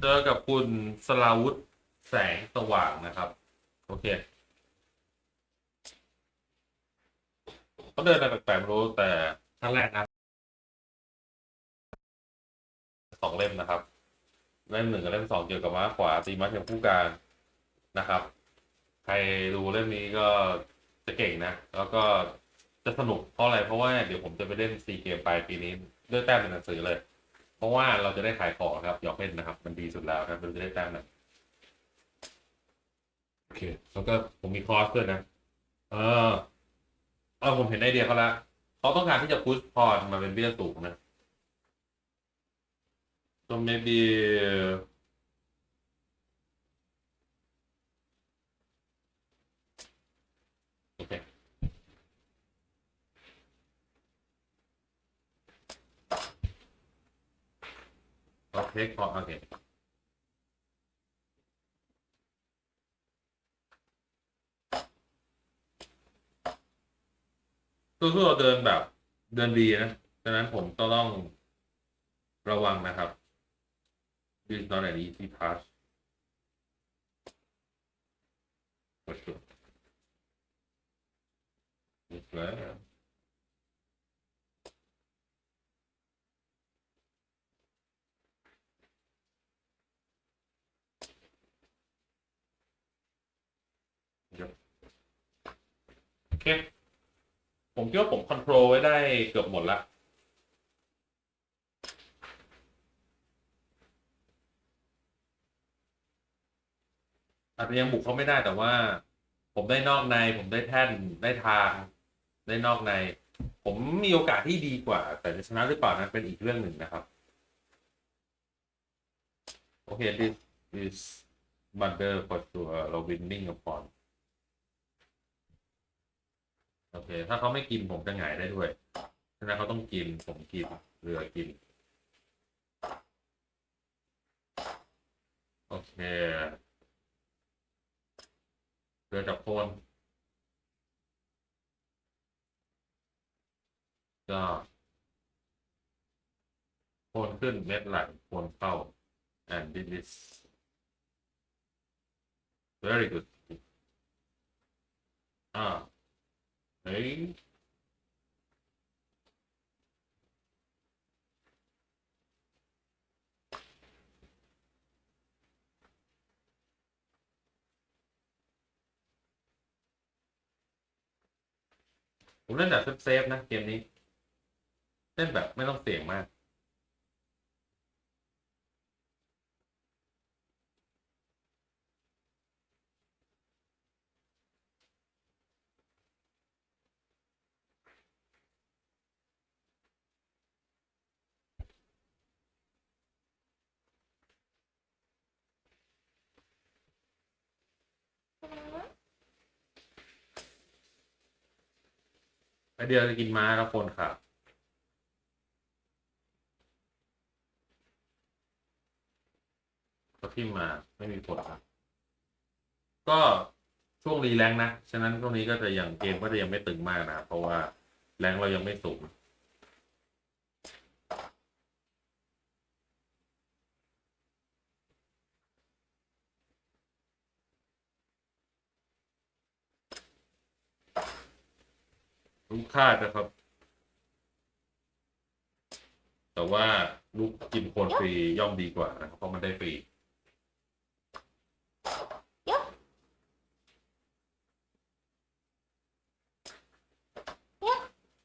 เจอกับคุณสลาวุธแสงสว่างนะครับ โอเคเขาเดินอะไรแปลกๆไม่รู้แต่ขั้นแรกนะสองเล่มนะครับ เล่มหนึ่งกับเล่มสองเกี่ยวกับม้าขวาตีมัดอย่างผู้การนะครับ ใครดูเล่มนี้ก็จะเก่งนะ แล้วก็จะสนุกเพราะอะไรเพราะว่าเดี๋ยวผมจะไปเล่นซีเกมปลายปีนี้ ด้วยแต้มในหนังสือเลย เพราะว่าเราจะได้ขายของครับหยอกเล่นนะครับ มันดีสุดแล้วครับเราจะได้แต้มนะโอเค แล้วก็ผมมีคอร์สด้วยนะ เออเออผมเห็นไอเดียเขาละเขาต้องการที่จะพุชพอร์ตมาเป็นเบี้ยสูงนะ so maybe โอเคพอโอเคคือคือเราเดินแบบเดินดีนะดังนั้นผมต้องระวังนะครับ This is not an easy task for sure Yes, ma'am. โอเค ผมคิดว่าผมคอนโทรลไว้ได้เกือบหมดละอาจจะยังบุกเขาไม่ได้แต่ว่า ผมได้นอกใน ผมได้แท่นได้ทาง ได้นอกใน ผมมีโอกาสที่ดีกว่า แต่จะชนะหรือเปล่านั้นเป็นอีกเรื่องหนึ่งนะครับ โอเค this is mother for sure เรา winning upon โอ เค ถ้าเขาไม่กินผมจะหงายได้ด้วยฉะนั้นเขาต้องกินผมกินเรือกิน โอเคเรือจับโคนก็โคนขึ้นเม็ดไหลโคนเข้า and this is very good อ่า เฮ้ยผมเล่นแบบเซฟๆนะ เกมนี้ เล่นแบบไม่ต้องเสี่ยงมาก ไอเดียวจะกินม้าแล้วคนขับก็ที่มาไม่มีผลครับ ก็ช่วงรีแรงนะ ฉะนั้นช่วงนี้ก็จะยังเกมก็จะยังไม่ตึงมากนะครับเพราะว่าแรงเรายังไม่สูง ลูกค่าดนะครับ แต่ว่าลูกกินโคนฟรีย่อมดีกว่านะครับเพราะมันได้ฟรี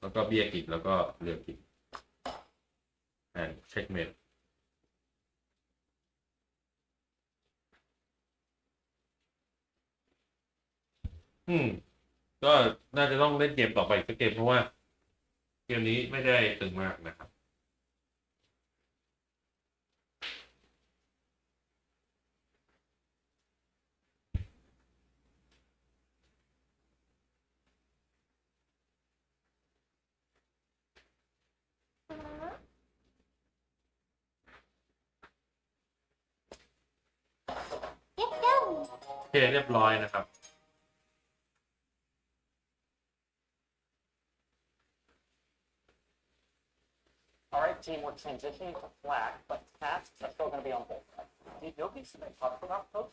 แล้วก็เบี้ยกินแล้วก็เรือกิน and checkmate อืม ก็น่าจะต้องเล่นเกมต่อไปอีกสักเกมเพราะว่า เกมนี้ไม่ได้ตึงมากนะครับ โอเคเรียบร้อยนะครับ team would transition to flag, but tasks are still going to be on hold. Did nobody see that talk about those?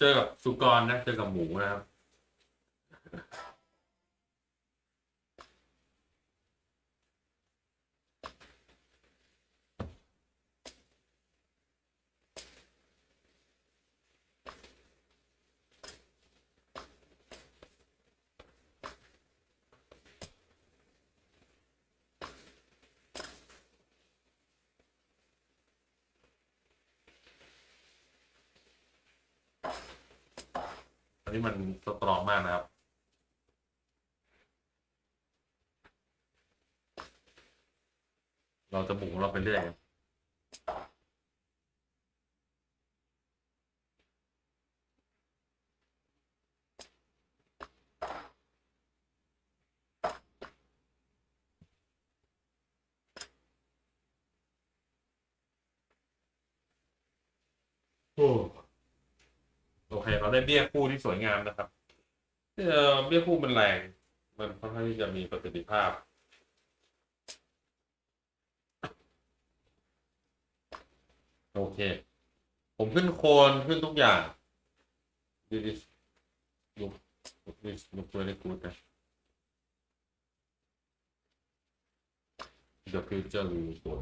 Chơi gặp สุกรนะเจอกับหมูนะครับ อันนี้มันสตรองมากนะครับ เราจะหมุนของเราไปเรื่อยโอ้ เคเราได้เบี้ยคู่ที่สวยงามนะครับเอ่อเบี้ยคู่มันแรง มันค่อนข้างที่จะมีประสิทธิภาพโอเค ผมขึ้นโคนขึ้นทุกอย่าง this is look this look very good นะ the future will สว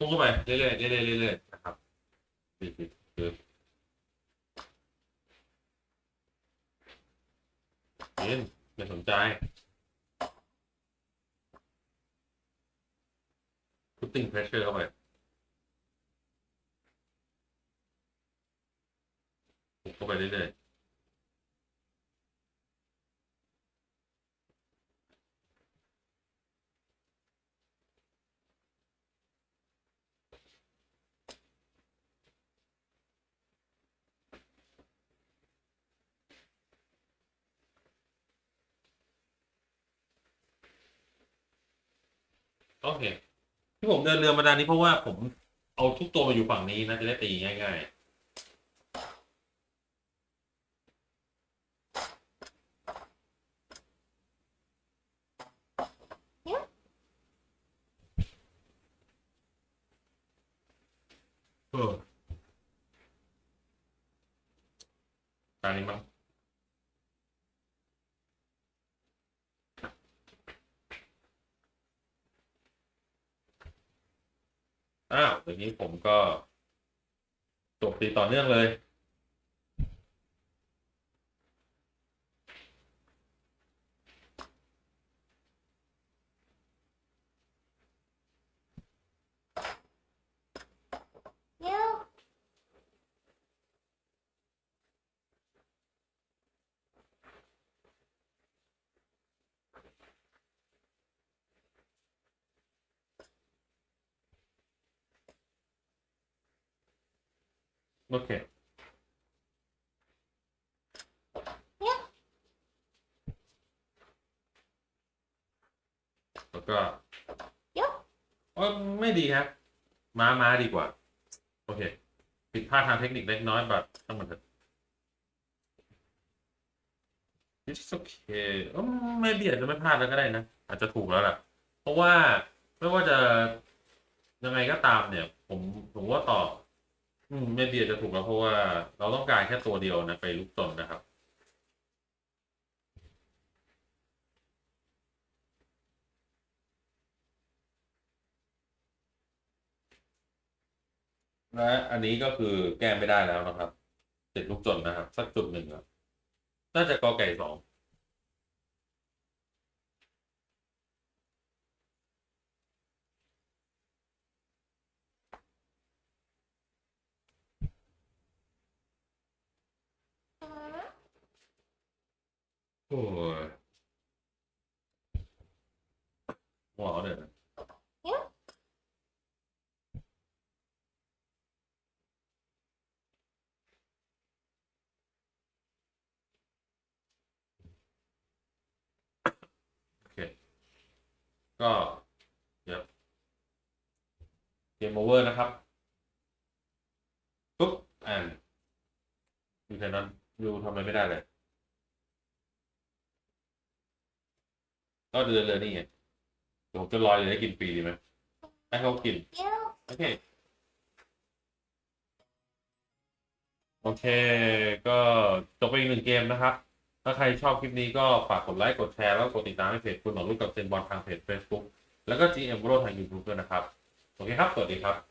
พุ่งเข้าไปเรื่อยๆเรื่อยๆเรื่อยๆนะครับปิดปิดปิดยินไม่สนใจ putting pressure เข้าไปพุ่งเข้าไปเรื่อยๆ โอเคที่ผมเดินเรือมาดานนี้เพราะว่าผมเอาทุกตัวมาอยู่ฝั่งนี้นะจะได้ตีง่ายๆเออตานี้มั้ง อ้าวอย่างนี้ผมก็จบตีต่อเนื่องเลย โอเคแล้วก็ยกเออไม่ดีครับ ม้าม้าดีกว่า โอเค ผิดพลาดทางเทคนิคเล็กน้อยแบบทั้งหมดเถอะ It's okay เออไม่เบียดจะไม่พลาดแล้วก็ได้นะ อาจจะถูกแล้วล่ะเพราะว่าไม่ว่าจะยังไงก็ตามเนี่ย ผมผมว่าต่อ อืมไม่เบียดจะถูกแล้วเพราะว่าเราต้องการแค่ตัวเดียวนะไปลุกตนนะครับ และอันนี้ก็คือแก้ไม่ได้แล้วนะครับติดลูกจนนะครับ สักจุดหนึ่งครับน่าจะกอไก่สอง โอ้ยหัวเราะเลยนะโอเค ก็เดี๋ยวเกมโอเวอร์นะครับปุ๊บอ่นดูเแค่นั้นอยู่ทำอะไรไม่ได้เลย ก็เดือนเลยนี่ไงผมจะรอยเลยได้กินฟรีดีไหมให้เขากิน โอเค โอเค ก็จบไปอีกหนึ่งเกมนะครับ ถ้าใครชอบคลิปนี้ก็ฝากกดไลค์กดแชร์แล้วก็กดติดตามให้เพจคุณหนอลูกกับเซนบอลทางเพจ Facebook แล้วก็ GM โรทาง YouTube ด้วยนะครับ โอเคครับ สวัสดีครับ